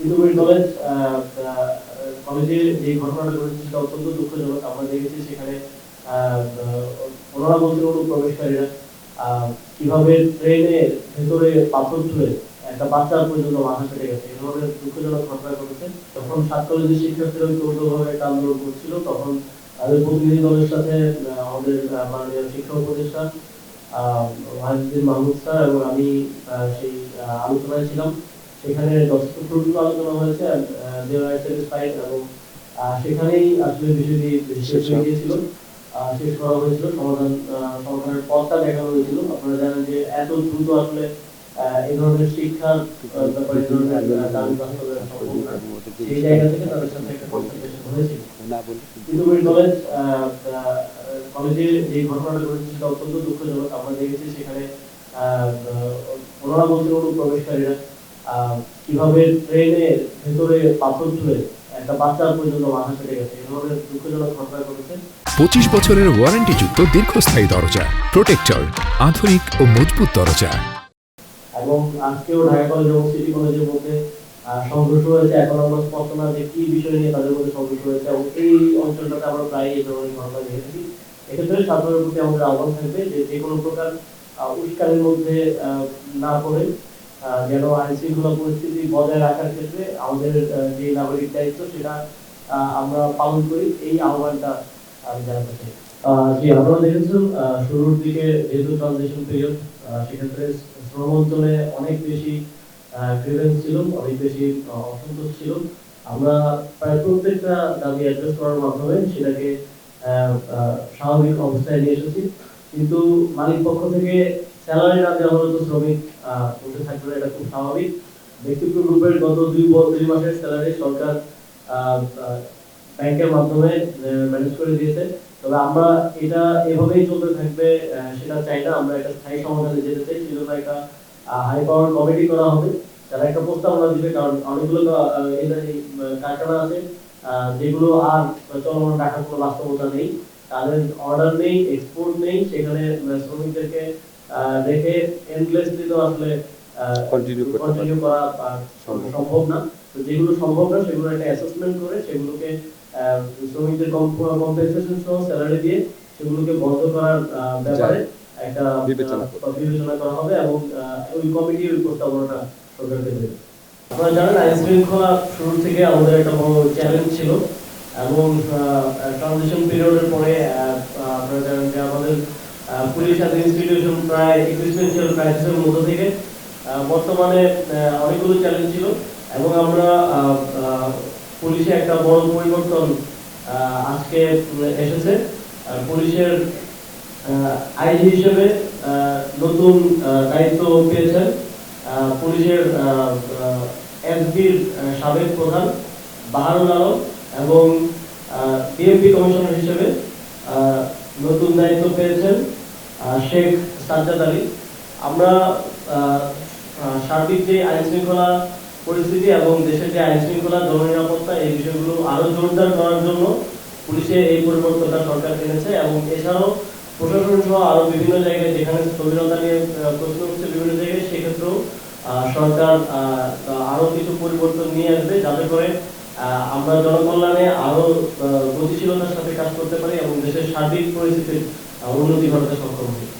Titumir college আহ, আহ, কলেজে যে ঘটনাটা ঘটেছে সেটা অত্যন্ত দুঃখজনক। আমরা দেখেছি সেখানে ওনারা বলছেন অনুপ্রবেশকারীরা কীভাবে ট্রেনের ভেতরে পাথর তুলে একটা বাচ্চা পর্যন্ত মাথা ফেটে গেছে। ধরনের দুঃখজনক ঘটনা ঘটেছে। তখন সাত কলেজের শিক্ষার্থীরা ঐক্যবদ্ধভাবে একটা আন্দোলন করছিল তখন তাদের প্রতিনিধি দলের সাথে আমাদের মাননীয় শিক্ষা উপদেষ্টা ওয়াহিদুদ্দিন মাহমুদ স্যার এবং আমি সেই আলোচনায় ছিলাম। সেখানে যথেষ্ট আলোচনা হয়েছে দে আর স্যাটিসফাইড এবং সেখানেই আসলে বিষয়টি শেষ হয়ে গিয়েছিল শেষ করা হয়েছিল সমাধান সমাধানের পথটা দেখানো হয়েছিল। আপনারা জানেন যে এত দ্রুত আসলে এই ধরনের শিক্ষার ব্যাপারে দাবি বাস্তবায়ন সম্ভব না সেই জায়গা থেকে তাদের সাথে একটা কনসালটেশন হয়েছিল। তিতুমির কলেজ যে ঘটনাটা ঘটেছে সেটা অত্যন্ত দুঃখজনক। আমরা দেখেছি সেখানে ওনারা অনুপ্রবেশকারীরা কীভাবে ট্রেনের ভেতরে পাথর তুলে একটা বাচ্চা পর্যন্ত মাথা ফেটে গেছে এই ধরনের দুঃখজনক ঘটনা ঘটেছে। পঁচিশ বছরের ওয়ারেন্টিযুক্ত দীর্ঘস্থায়ী দরজা প্রোটেক্টর আধুনিক ও মজবুত দরজা। এবং আজকেও ঢাকা কলেজ এবং সিটি কলেজের মধ্যে সংঘর্ষ হয়েছে। এখন আমরা স্পষ্ট না যে কি বিষয় নিয়ে তাদের মধ্যে সংঘর্ষ হয়েছে এবং এই অঞ্চলটাতে আমরা প্রায় এই ধরনের ঘটনা দেখেছি এক্ষেত্রে ছাত্রদের প্রতি আমাদের আহ্বান থাকবে যে যে কোনো প্রকার আহ, উস্কানির মধ্যে না পড়ে আহ, যেন আইন শৃঙ্খলা পরিস্থিতি বজায় রাখার ক্ষেত্রে আমাদের যে নাগরিক দায়িত্ব সেটা আমরা পালন করি, এই আহ্বানটা আমি জানাতে চাই। জি দেখেছেন শুরুর দিকে যেহেতু পিরিয়ড সেক্ষেত্রে শ্রম অঞ্চলে অনেক বেশি গ্রিভেন্স ছিল, অনেক বেশি অসন্তোষ ছিল। আমরা প্রায় প্রত্যেকটা দাবি অ্যাড্রেস করার মাধ্যমে সেটাকে স্বাভাবিক অবস্থায় নিয়ে এসেছি। কিন্তু মালিক পক্ষ থেকে স্যালারি না দেওয়া হলে শ্রমিক বসে থাকবে না, এটা খুব স্বাভাবিক। ব্যক্তিগত গ্রুপের গত দুই দুই মাসের স্যালারি সরকার ব্যাংকের মাধ্যমে ম্যানেজ করে দিয়েছে। তবে আমরা এটা এভাবেই চলতে থাকবে সেটা চাই না। আমরা একটা স্থায়ী সমাধানে যেতে চাই সেজন্য একটা হাই পাওয়ার কমিটি করা হবে। তারা একটা প্রস্তাবনা দিবে কারণ অনেকগুলো কারখানা আছে যেগুলো আর চলমান রাখার কোনো বাস্তবতা নেই। তাদের অর্ডার নেই এক্সপোর্ট নেই। সেখানে শ্রমিকদেরকে রেখে এন্ডলেসলি তো আসলে কন্টিনিউ করা সম্ভব। না। তো যেগুলো সম্ভব না সেগুলো একটা অ্যাসেসমেন্ট করে সেগুলোকে শ্রমিকদের কম্পেনসেশন সহ স্যালারি দিয়ে সেগুলোকে বন্ধ করার ব্যাপারে একটা বিবেচনা করা হবে এবং ওই কমিটি ওই প্রস্তাবনাটা সরকারকে দেবে আপনারা জানেন আইন শৃঙ্খলা শুরু থেকে আমাদের একটা বড় চ্যালেঞ্জ ছিল। এবং ট্রানজিশন পিরিয়ডের পরে আপনারা জানেন যে আমাদের পুলিশ অ্যাজ ইনস্টিটিউশন প্রায় এক্সিস্টেন্সিয়াল ক্রাইসিসের মধ্যে থেকে। বর্তমানে অনেকগুলো চ্যালেঞ্জ ছিল এবং আমরা পুলিশে একটা বড় পরিবর্তন আজকে এসেছে। পুলিশের আইজি হিসেবে নতুন দায়িত্ব পেয়েছেন। পুলিশের এসবির সাবেক প্রধান, বাহারুল আলম, এবং বিএমপি কমিশনার হিসেবে নতুন দায়িত্ব পেয়েছেন। শেখ সাজ্জাদ আলী। আমরা সার্বিক যে আইন শৃঙ্খলা পরিস্থিতি এবং দেশের যে আইন শৃঙ্খলা জননিরাপত্তা এই বিষয়গুলো আরও জোরদার করার জন্য পুলিশে এই পরিবর্তনটা সরকার এনেছে এবং এছাড়াও প্রশাসন সহ আরও বিভিন্ন জায়গায় যেখানে স্থবিরতা নিয়ে প্রশ্ন উঠছে বিভিন্ন জায়গায় সেক্ষেত্রেও সরকার আহ, আরও কিছু পরিবর্তন নিয়ে আসবে যাতে করে আমরা জনকল্যাণে আরও আহ, গতিশীলতার সাথে কাজ করতে পারি এবং দেশের সার্বিক পরিস্থিতির a un último proceso productivo.